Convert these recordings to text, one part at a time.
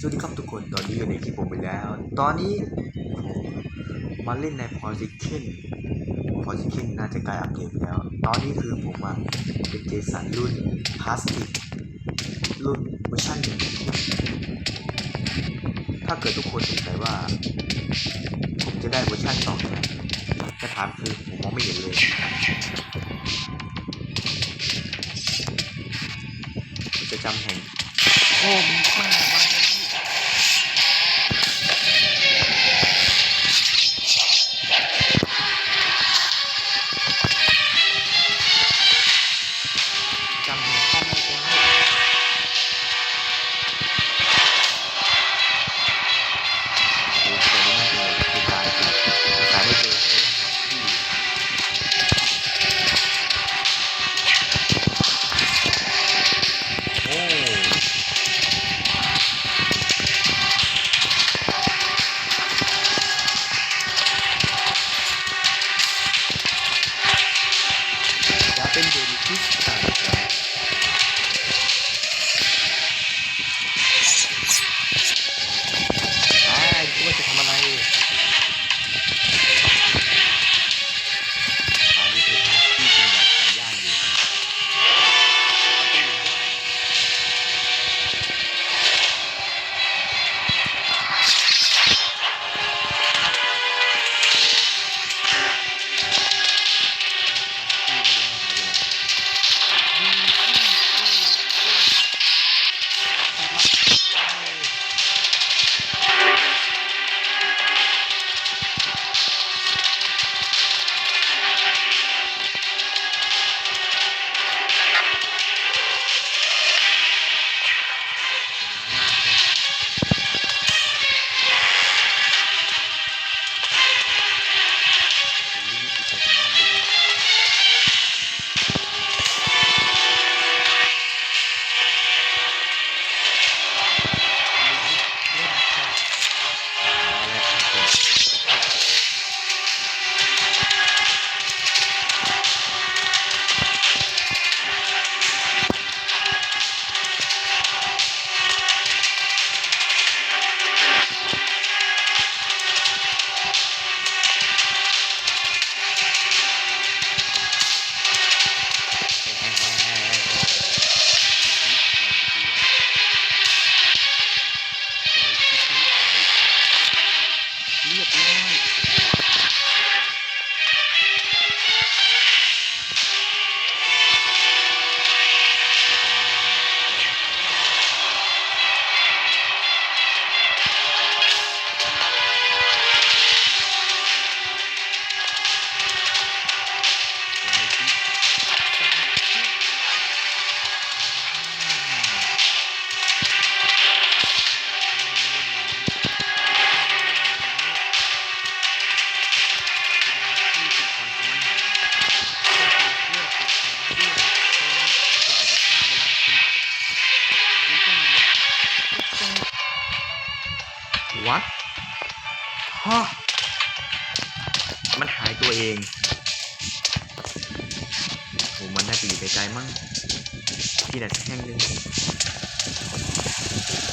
สวัสดีครับทุกคนตอนนี้อยู่ในคลิปผมไปแล้ว ตอนนี้ผมมาเล่นใน Position Position น่าจะใกล้อัปเดตแล้ว ตอนนี้คือผมอะเป็นเจสันรุ่นพลาสติกรุ่นเวอร์ชันหนึ่งถ้าเกิดทุกคนสงสัยว่า ผมจะได้เวอร์ชันสองไหมจะถามคือผมมองไม่เห็นเลยกิจกรรมแห่ง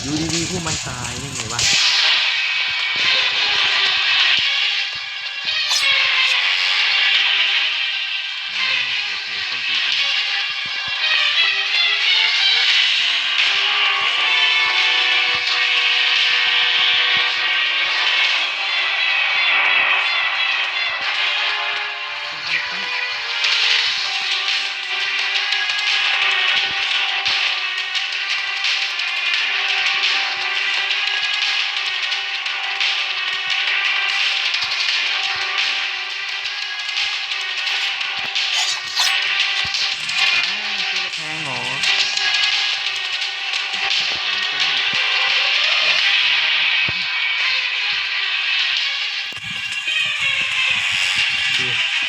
อยู่ดีๆพวกมันตายได้ไงวะ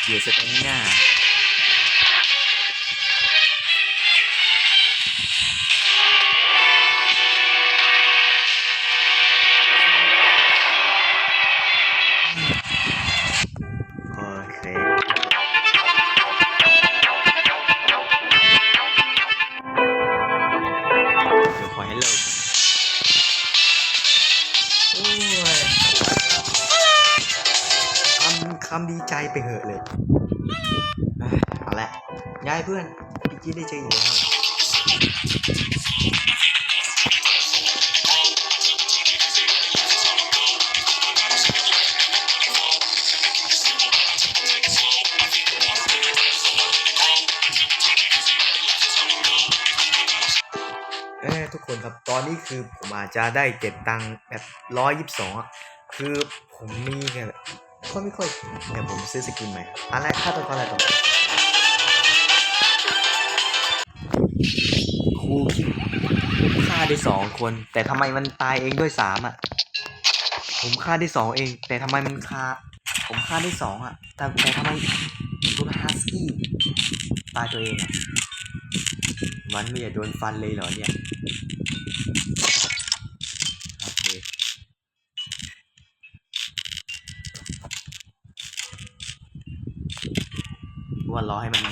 เกียร์สเตมิน่า พี่กี้ได้เจออีกแล้วทุกคนครับ ตอนนี้คือผมอาจจะได้เก็บตังค์แบบร้อยยี่สิบสองคือผมมีแค่ค่อยไม่ค่อยเดี๋ยวผมซื้อสกินใหม่อะไรค่าตัวอะไรต่อูคิดฆ่าได้สองคน แต่ทำไมมันตายเองด้วยสามอะ ผมฆ่าได้สองเอง แต่ทำไมมันฆ่า ผมฆ่าได้สองอะ แต่แต่ทำไมตัวฮัสกี้ตายตัวเองอะ มันไม่อยากโดนฟันเลยเหรอเนี่ยว่ารอให้มัน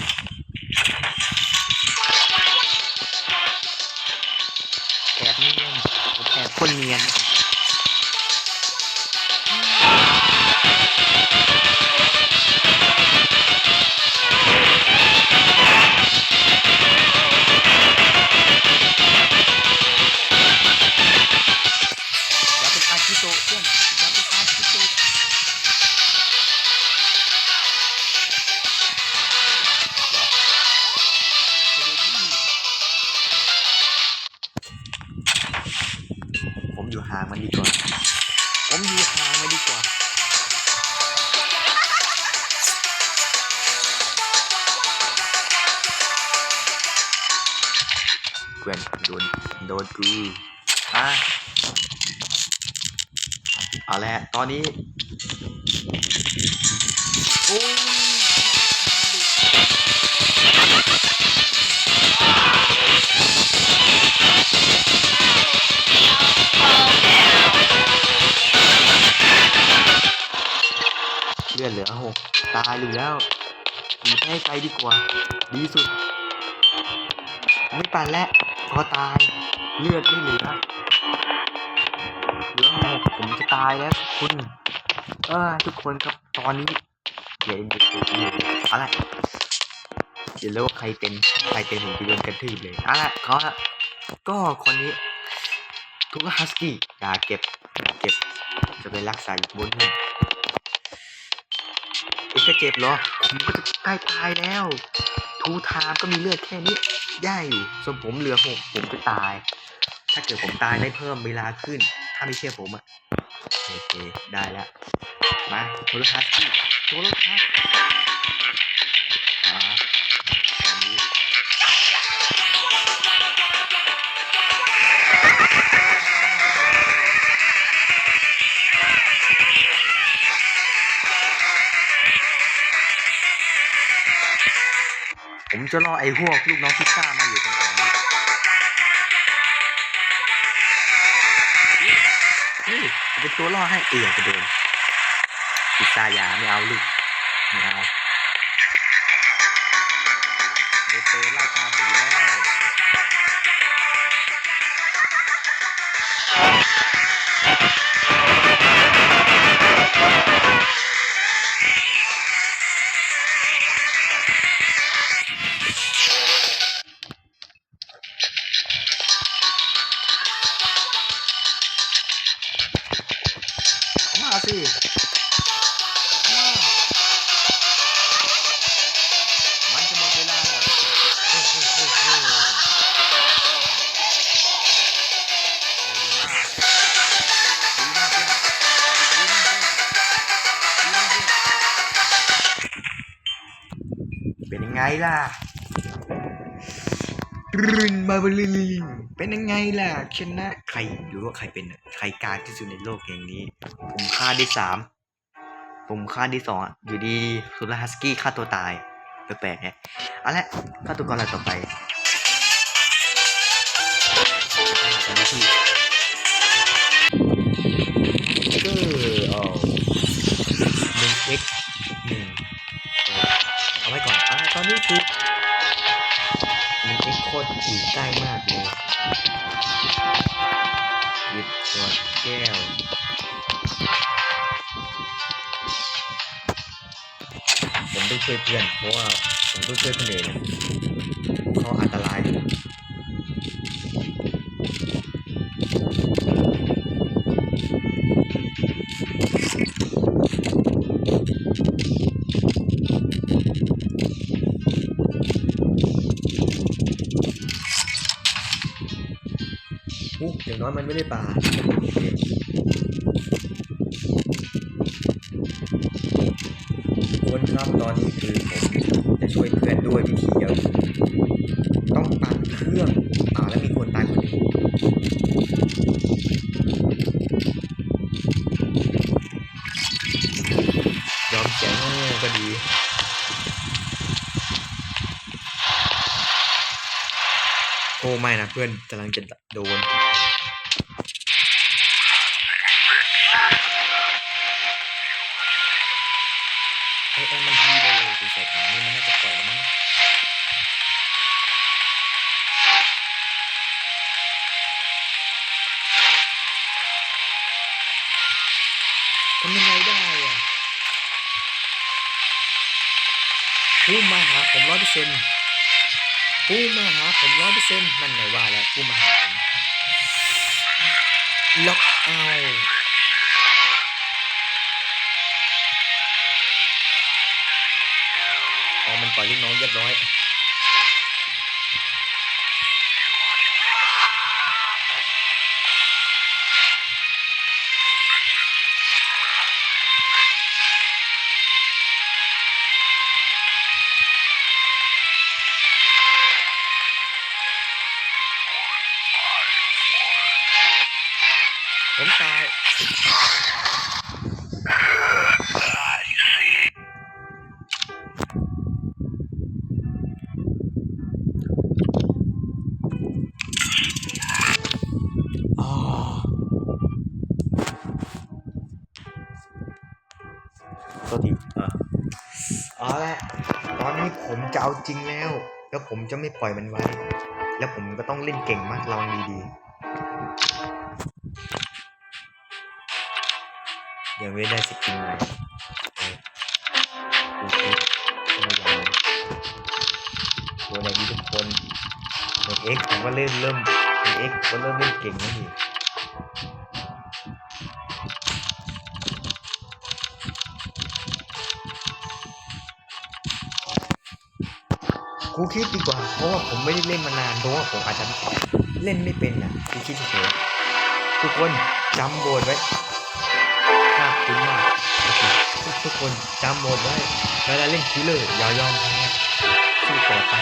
อยู่ห่างมันดีกว่า ผมอยู่ห่างมันดีกว่าเกวนโดนโดนกูอะเอาละตอนนี้โอ้ ลือดเหลือหกตายอยู่แล้วหนีให้ไกลดีกว่า ดีสุด ไม่ปั่นแล้วพอตาย เลือดไม่เหลือเหลือหกผมจะตายแล้วคุณ เออทุกคนครับตอนนี้อย่าเอ็นดูอยู่อะไรอย่าเรียกว่าใครเป็นใครเป็นผมจะโดนกระทืบเลยอะไรเขาฮะก็คนนี้ ทุกฮัสกี้อย่าเก็บเก็บจะไปรักษาอีกบนนึง ผมจะเจ็บเหรอผมก็จะใกล้ตายแล้ว ทูทามก็มีเลือดแค่นี้ได้อยู่ส่วนผมเหลือหกผมจะตาย ถ้าเกิดผมตายได้เพิ่มเวลาขึ้น ถ้าไม่เชื่อผมอะโอเค ได้แล้ว มาโทรทัศน์ที่โทรทัศน์ จะรอไอ้พวกลูกน้องพิซซ่ามาอยู่ตรงนี้นี่จะเป็นตัวล่อให้เอือจะโดนพิซซ่ายาไม่เอาลูก ไม่เอา สิเข้ามามันจะหมดเวลาแล้วเฮ้ยเฮ้ยเฮ้ยเฮ้ยดีมากดีมากเพื่อนดีมากเพื่อนดีมากเพื่อนเป็นยังไงล่ะรึนบาบลิลินเป็นยังไงล่ะชนะใครหรือว่าใครเป็นอะ รกลางที่สุดในโลกอย่างนี้ ผมฆ่าได้สามผมฆ่าได้สองอยู่ดีสุรฮัสกี้ฆ่าตัวตายแปลกๆเนี่ยเอาละฆาตัวกรรายต่อไป พื่อนเพราะว่าผมต้องช่วยคนอื่นนะเขาอันตรายอย่างน้อยมันไม่ได้ป่า ตอนนี้คือผมจะช่วยเพื่อนด้วยวิธีเดียวต้องปั่นเครื่องอ่าแล้วมีคนตายคนหนึ่งยอมเสียงงก็ดีโอ้ไม่นะเพื่อนกำลังจะโดน ผู้มาหาผมร้อยเปอร์เซ็นต์ผู้มาหาผมร้อยเปอร์เซ็นต์นั่นไงว่าแล้วผู้มาหาผมล็อกเอาท์อ๋อมันปล่อยลูกน้องเรียบร้อย เอาจริงแล้ว แล้วผมจะไม่ปล่อยมันไว้ แล้วผมก็ต้องเล่นเก่งมากลองดีๆ ยังไม่ได้สกินใหม่เอ้ยดูคลิปก็ไม่ยอมตัวไหนดีทุกคนเด็กเอ็กผมก็เล่นเริ่มเด็กเอ็กก็เริ่มเล่นเก่งแล้วนี่ กูคิดดีกว่า เพราะว่าผมไม่ได้เล่นมานานเพราะว่าผมอาจจะเล่นไม่เป็นอะกูคิดเฉยทุกคนจำโบนไว้ภาพคุ้นมากโอเคทุกคนจำโหมดไว้เวลาเล่นคิลเลอร์อย่ายอมแพ้สู้ต่อไป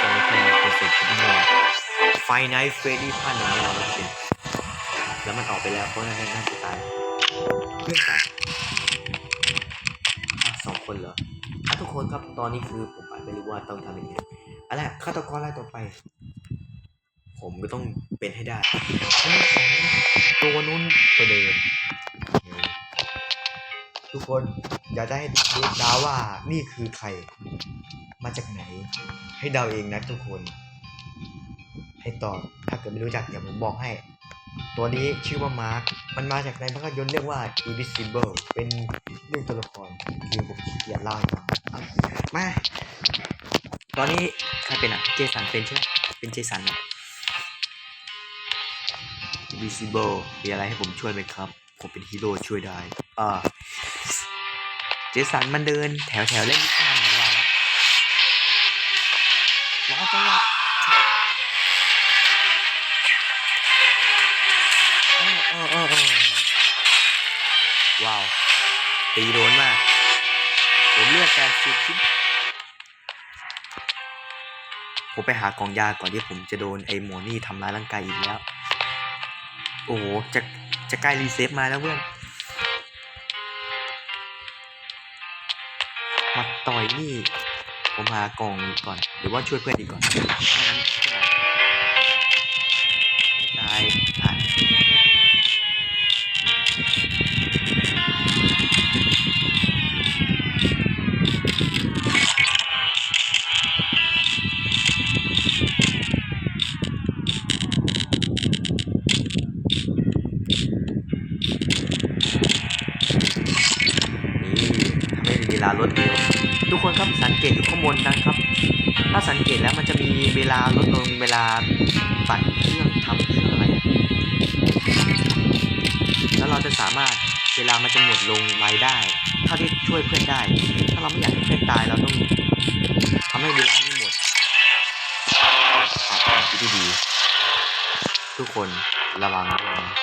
จะไม่เป็นเป็นสิ่งที่แน่ไฟไนท์เฟรดี้พันหนึ่งไม่ร้อยเปอร์เซ็นต์แล้วมันออกไปแล้วเพราะนั่นน่าจะตายเพื่อนกันอะสองคนเหรออะทุก ครับ ตอนนี้คือผมอาจไม่รู้ว่าต้องทำยังไงเอะไรฆาตกรรายต่อไป ผมก็ต้องเป็นให้ได้ ตัวนู้นตัวเดิมทุกคนอย่าได้ให้ดูดาว่านี่คือใคร มาจากไหน ให้เดาเองนะทุกคน ให้ตอบถ้าเกิดไม่รู้จักเดี๋ยวผมบอกให้ ตัวนี้ชื่อว่ามาร์ค มันมาจากในภาพยนตร์เรียกว่า Invisible เป็นเรื่องตัวละครคือผมขี้เกียจเล่างมา ตอนนี้ใครเป็นอะ เจสันเป็นใช่ไหมเป็นเจสันอะ Visible มีอะไรให้ผมช่วยไหมครับ ผมเป็นฮีโร่ช่วยได้ อ่า เจสันมันเดินแถวแถวๆเล่นนิทาน ตีโดนมาก ผมเลือกแปดสิบชิ้นผมไปหากองยาก่อนที่ผมจะโดนไอ้หมอนี่ทำร้ายร่างกายอีกแล้ว โอ้โห จะจะใกล้รีเซ็ตมาแล้วเพื่อน มาต่อยนี่ ผมหากองก่อน หรือว่าช่วยเพื่อนดีก่อนไม่ตายอะนี่าลดเร็วทุกคนครับสังเกตอยู่ข้างบนนะครับ ถ้าสังเกตแล้วมันจะมีเวลาลดลงเวลาปั่นเครื่องทำเครื่องอะไรอะแล้วเราจะสามารถเวลามันจะหมดลงไวได้เท่าที่ช่วยเพื่อนได้ ถ้าเราไม่อยากให้เพื่อนตายเราต้องทำให้เวลาไม่หมดคิดที่ดีทุกคนระวังด้วยนะ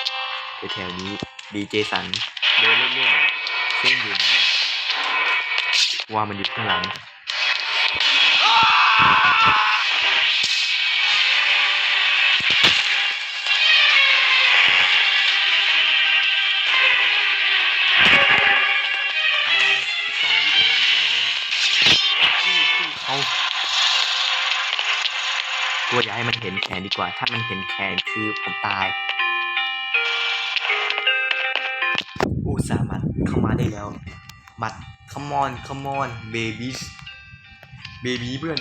แถวๆนี้ดีเจสันเดินเล่นๆเส้นอยู่ไหน ว่ามันอยู่ข้างหลังเขาตัวอย่าให้มันเห็นแขนดีกว่า ถ้ามันเห็นแขนคือผมตายอุตส่าห์มัดเข้ามาได้แล้ว มัด come on come on babies baby เพื่อน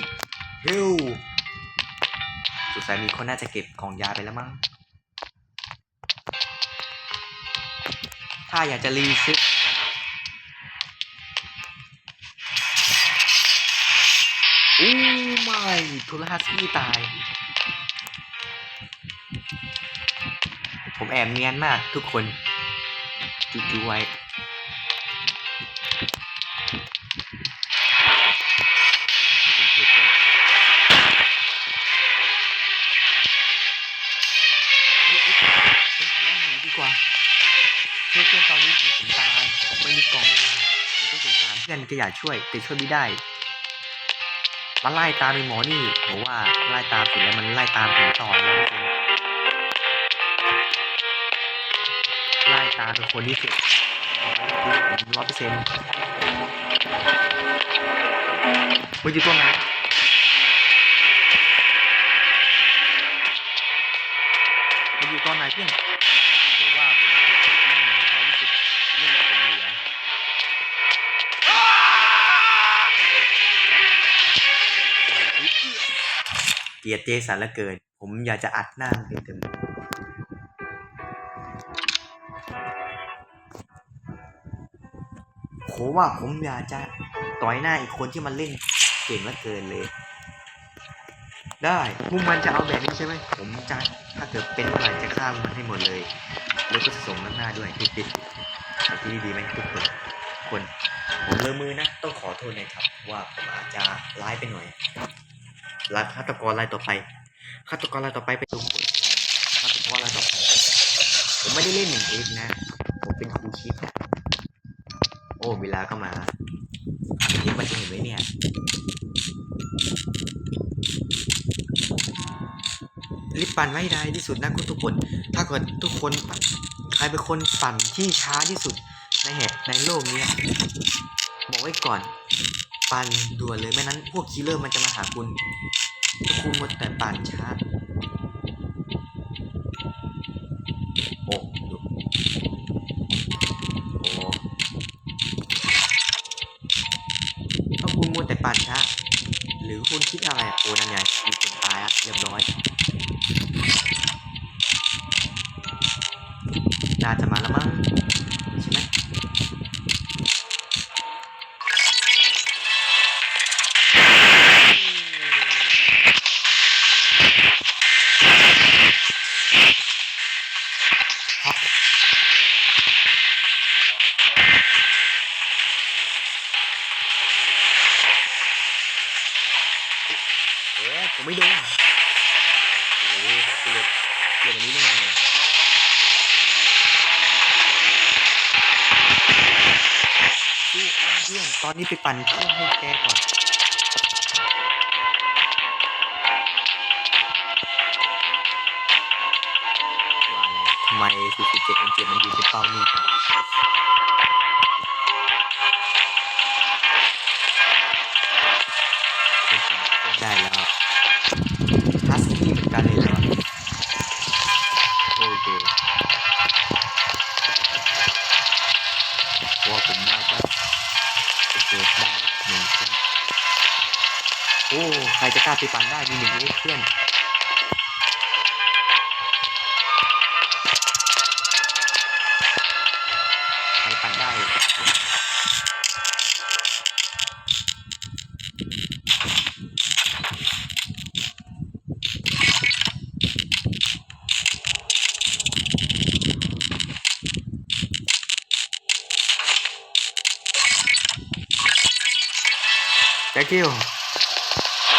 เฮลสงสัยมีคนน่าจะเก็บของยาไปแล้วมั้ง ถ้าอยากจะรีซ็ตโอ้ไม่โทรฮัสกี้ตาย ผมแอบเนียนมากทุกคน จุจูไว้ ก็อยากช่วยแต่ช่วยไม่ได้มาไล่ตามไอ้หมอนี่ผมว่าไล่ตามเสร็จแล้วมันไล่ตามผมต่อแล้วไล่ตามเป็นคนที่สุดร้อยเปอร์เซ็นต์มันอยู่ตรงไหนมันอยู่ตอนไหนเพื่อน ลียดเจสันละเกิน ผมอยากจะอัดหน้าเต็มๆโหว่าผมอยากจะต่อยหน้าอีกคนที่มันเล่นเก่งลือเกินเลย ได้พวกมันจะเอาแบบนี้ใช่ไหม ผมจะถ้าเกิดเป็นเมื่อไหร่จะฆ่ามันให้หมดเลย แล้วก็ส่งน้ำหน้าด้วยติดๆเอาที่นี่ดีไหมทุกคนคนผมเลอมือนะ ต้องขอโทษนะครับ ว่าผมอาจจะร้ายไปหน่อย รายฆาตกรรายต่อไปฆาตกรรายต่อไปเป็นตัวคนฆาตกรรายต่อไป ผมไม่ได้เล่นหนึ่งเอกนะ ผมเป็นครูชิปโอ้เวลาก็มาเห็นมันจะเห็นไหมเนี่ยรีบปั่นไว้ได้ที่สุดนะคุณทุกคน ถ้าเกิดทุกคนปั่นใครเป็นคนปั่นที่ช้าที่สุดในแหบในโลกเนี้ยบอกไว้ก่อน ปั่นด่วนเลยไม่นั้นพวกคิลเลอร์มันจะมาหาคุณคุณหมดแต่ปั่นช้าโอ้โอ้ถ้าคุณมัวแต่ปั่นช้าหรือคุณคิดอะไรโอ้นั่นไงมีคนตายอะเรียบร้อยน่าจะมาแล้วมั้งใช่ไหม นี่ไปปั่นเครื่องให้แกก่อนว่าแล้วทำไมไม47 MJ มันยืนเป็นเป้านี่งจังเป็นจังเป็นได้แล้ว ใช้ปั่นได้มีหนึ่งเอ็กเพื่อนใครปั่นได้แจ็คกิ้ว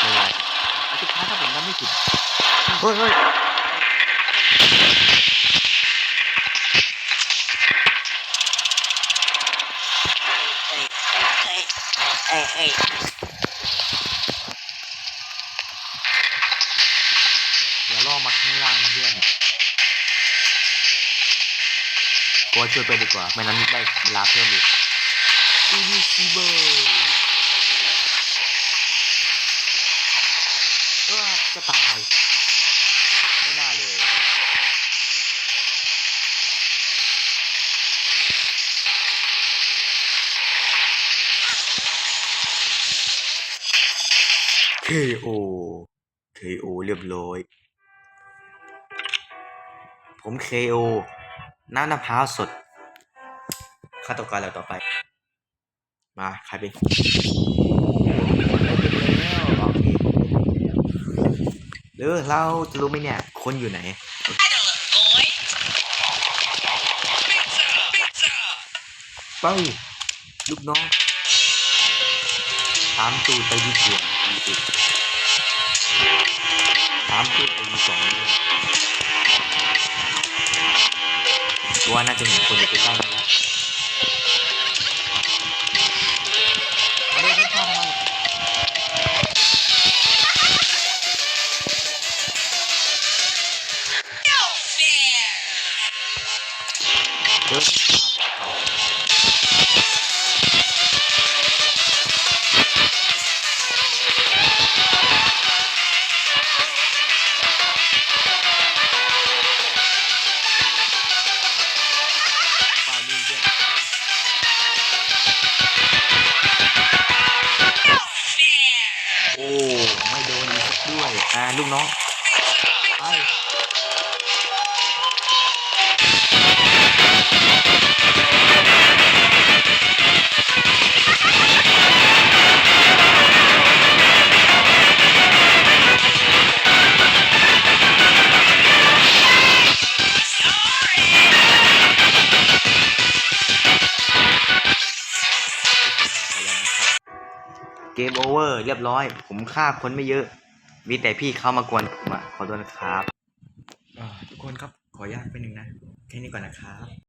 ไม่ไหวสุดท้ายถ้าผมทำไม่ผิด เฮ้ยเฮ้ยเอ้ยเอ้ยเดี๋ยวล่อมาข้างล่างนะเพื่อนกลัวช่วยไปดีกว่า ไม่นั้นได้ลาเพิ่มอีกอีวิซิเบิลเออจะตาย KO KO เรียบร้อย ผม KO น้ำมะพร้าวสดฆาตกรแล้วต่อไป มา ใครเป็นหรือเราจะรู้ไหมเนี่ย คนอยู่ไหน ไป ลูกน้อง ตามตูดไปดีกว่าดีสุดตามตูดไปดีสองเลยตัวน่าจะเห็นคนอยู่ใกล้ๆแล้ว ลูกน้องไปเกมโอเวอร์เรียบร้อย ผมฆ่าคนไม่เยอะ มีแต่พี่เข้ามากวนผมอะขอโทษนะครับทุกคนครับขออนุญาตไปหนึ่งนะแค่นี้ก่อนนะครับ